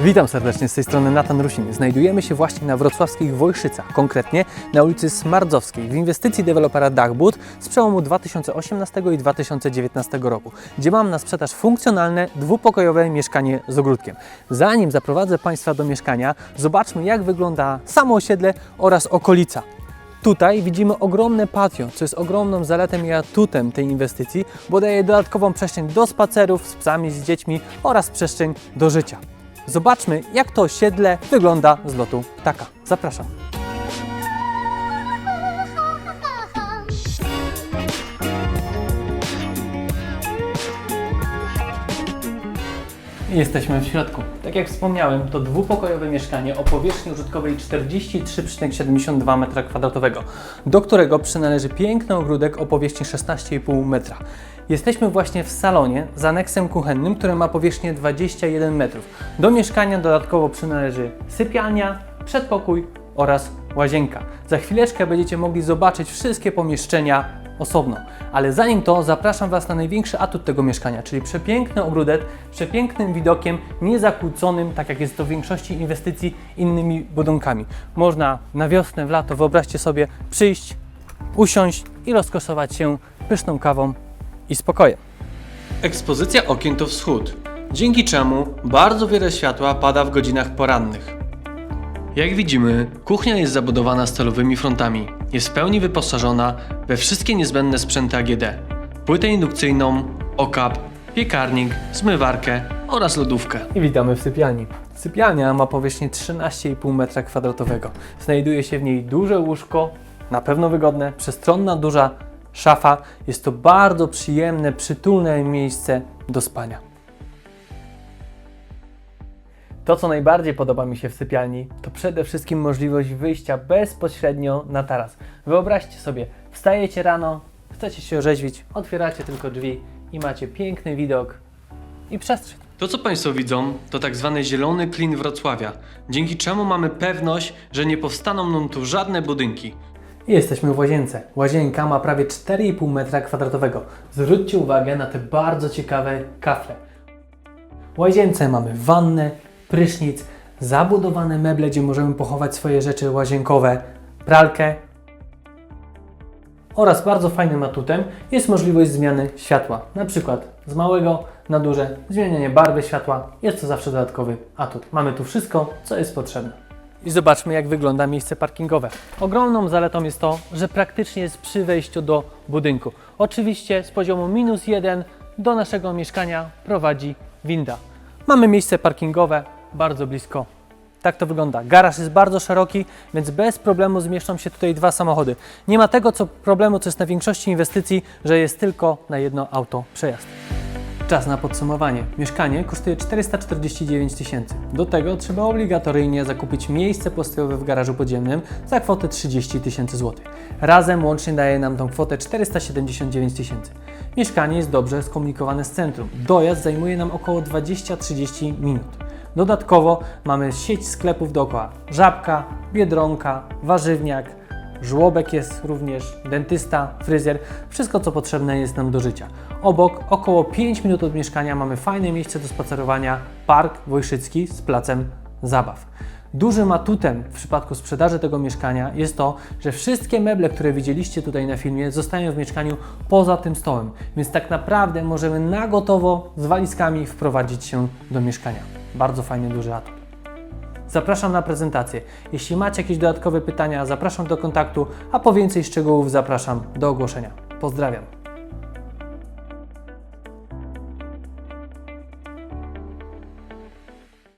Witam serdecznie z tej strony Natan Rusin. Znajdujemy się właśnie na wrocławskich Wojszycach, konkretnie na ulicy Smardzowskiej w inwestycji dewelopera Dachbud z przełomu 2018 i 2019 roku, gdzie mam na sprzedaż funkcjonalne, dwupokojowe mieszkanie z ogródkiem. Zanim zaprowadzę Państwa do mieszkania, zobaczmy jak wygląda samo osiedle oraz okolica. Tutaj widzimy ogromne patio, co jest ogromną zaletą i atutem tej inwestycji, bo daje dodatkową przestrzeń do spacerów z psami, z dziećmi oraz przestrzeń do życia. Zobaczmy, jak to osiedle wygląda z lotu ptaka. Zapraszam. Jesteśmy w środku. Tak jak wspomniałem, to dwupokojowe mieszkanie o powierzchni użytkowej 43,72 m2, do którego przynależy piękny ogródek o powierzchni 16,5 metra. Jesteśmy właśnie w salonie z aneksem kuchennym, który ma powierzchnię 21 metrów. Do mieszkania dodatkowo przynależy sypialnia, przedpokój oraz łazienka. Za chwileczkę będziecie mogli zobaczyć wszystkie pomieszczenia osobno. Ale zanim to, zapraszam Was na największy atut tego mieszkania, czyli przepiękny ogródek, przepięknym widokiem, niezakłóconym, tak jak jest to w większości inwestycji innymi budynkami. Można na wiosnę, w lato, wyobraźcie sobie, przyjść, usiąść i rozkoszować się pyszną kawą i spokojem. Ekspozycja okien to wschód, dzięki czemu bardzo wiele światła pada w godzinach porannych. Jak widzimy, kuchnia jest zabudowana stalowymi frontami. Jest w pełni wyposażona we wszystkie niezbędne sprzęty AGD. Płytę indukcyjną, okap, piekarnik, zmywarkę oraz lodówkę. I witamy w sypialni. Sypialnia ma powierzchnię 13,5 m2. Znajduje się w niej duże łóżko, na pewno wygodne, przestronna duża szafa. Jest to bardzo przyjemne, przytulne miejsce do spania. To, co najbardziej podoba mi się w sypialni, to przede wszystkim możliwość wyjścia bezpośrednio na taras. Wyobraźcie sobie, wstajecie rano, chcecie się orzeźwić, otwieracie tylko drzwi i macie piękny widok i przestrzeń. To, co Państwo widzą, to tak zwany zielony klin Wrocławia, dzięki czemu mamy pewność, że nie powstaną nam tu żadne budynki. Jesteśmy w łazience. Łazienka ma prawie 4,5 metra kwadratowego. Zwróćcie uwagę na te bardzo ciekawe kafle. W łazience mamy wannę, prysznic, zabudowane meble, gdzie możemy pochować swoje rzeczy łazienkowe, pralkę oraz bardzo fajnym atutem jest możliwość zmiany światła. Na przykład z małego na duże, zmienianie barwy światła. Jest to zawsze dodatkowy atut. Mamy tu wszystko, co jest potrzebne. I zobaczmy, jak wygląda miejsce parkingowe. Ogromną zaletą jest to, że praktycznie jest przy wejściu do budynku. Oczywiście z poziomu minus jeden do naszego mieszkania prowadzi winda. Mamy miejsce parkingowe bardzo blisko. Tak to wygląda. Garaż jest bardzo szeroki, więc bez problemu zmieszczą się tutaj dwa samochody. Nie ma tego co problemu, co jest na większości inwestycji, że jest tylko na jedno auto przejazd. Czas na podsumowanie. Mieszkanie kosztuje 449 tysięcy. Do tego trzeba obligatoryjnie zakupić miejsce postojowe w garażu podziemnym za kwotę 30 tysięcy złotych. Razem łącznie daje nam tą kwotę 479 tysięcy. Mieszkanie jest dobrze skomunikowane z centrum. Dojazd zajmuje nam około 20-30 minut. Dodatkowo mamy sieć sklepów dookoła. Żabka, Biedronka, warzywniak, żłobek jest również, dentysta, fryzjer, wszystko co potrzebne jest nam do życia. Obok, około 5 minut od mieszkania mamy fajne miejsce do spacerowania, park Wojszycki z placem zabaw. Dużym atutem w przypadku sprzedaży tego mieszkania jest to, że wszystkie meble, które widzieliście tutaj na filmie, zostają w mieszkaniu poza tym stołem, więc tak naprawdę możemy na gotowo z walizkami wprowadzić się do mieszkania. Bardzo fajny, duży atut. Zapraszam na prezentację. Jeśli macie jakieś dodatkowe pytania, zapraszam do kontaktu, a po więcej szczegółów zapraszam do ogłoszenia. Pozdrawiam.